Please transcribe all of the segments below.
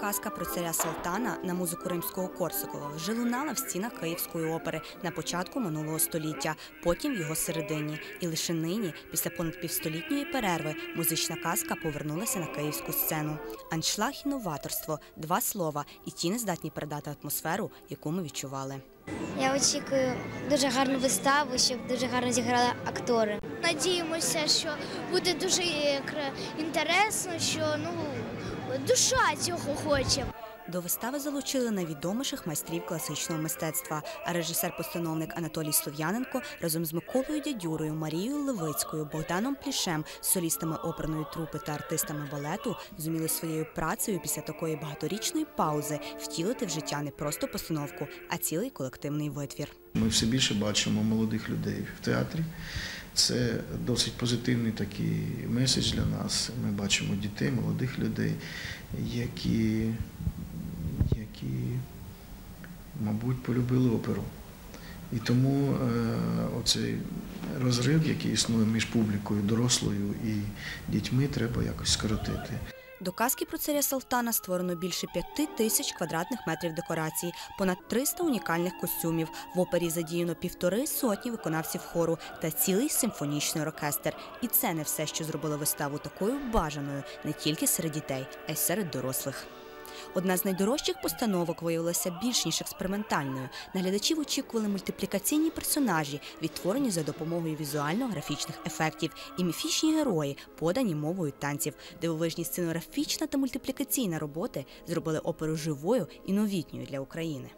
казка про царя Салтана на музику римського Корсакова вже лунала в стінах Київської опери на початку минулого століття, потім в його середині. І лише нині, після понад півстолітньої перерви, музична казка повернулася на київську сцену. Аншлаг і новаторство два слова, і ті не здатні передати атмосферу, яку ми відчували. Я очікую дуже гарну виставу, щоб дуже гарно зіграли актори. Надіємося, що буде дуже е, інтересно, що ну душа цього хоче. До вистави залучили найвідоміших майстрів класичного мистецтва. А режисер-постановник Анатолій Слов'яненко разом з Миколою Дядюрою, Марією Левицькою, Богданом Плішем, солістами оперної трупи та артистами балету зуміли своєю працею після такої багаторічної паузи втілити в життя не просто постановку, а цілий колективний витвір. Ми все більше бачимо молодих людей в театрі. Це досить позитивний такий меседж для нас. Ми бачимо дітей, молодих людей, які, які мабуть, полюбили оперу. І тому е, оцей розрив, який існує між публікою, дорослою і дітьми, треба якось скоротити. До казки про царя Салтана створено більше п'яти тисяч квадратних метрів декорацій, понад 300 унікальних костюмів. В опері задіяно півтори сотні виконавців хору та цілий симфонічний оркестр. І це не все, що зробило виставу такою бажаною не тільки серед дітей, а й серед дорослих. Одна з найдорожчих постановок виявилася більш ніж експериментальною. Наглядачів очікували мультиплікаційні персонажі, відтворені за допомогою візуально-графічних ефектів, і міфічні герої, подані мовою танців. Дивовижні сценографічна та мультиплікаційна роботи зробили оперу живою і новітньою для України.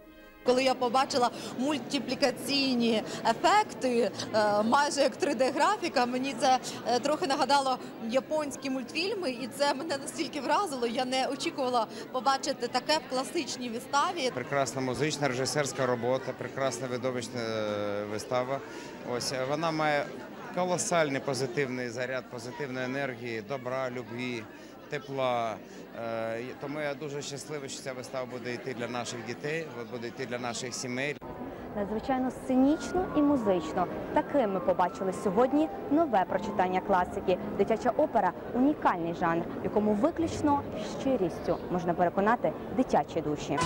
Коли я побачила мультиплікаційні ефекти, е, майже як 3D-графіка, мені це е, трохи нагадало японські мультфільми, і це мене настільки вразило. Я не очікувала побачити таке в класичній виставі. Прекрасна музична режисерська робота, прекрасна видовищна е, вистава. Ось вона має колосальний позитивний заряд, позитивної енергії, добра, любві, тепла. Е, Тому я дуже щасливий, що ця вистава буде йти для наших дітей, буде йти для наших сімей. Надзвичайно сценічно і музично. Таким ми побачили сьогодні нове прочитання класики. Дитяча опера унікальний жанр, якому виключно щирістю можна переконати дитячі душі.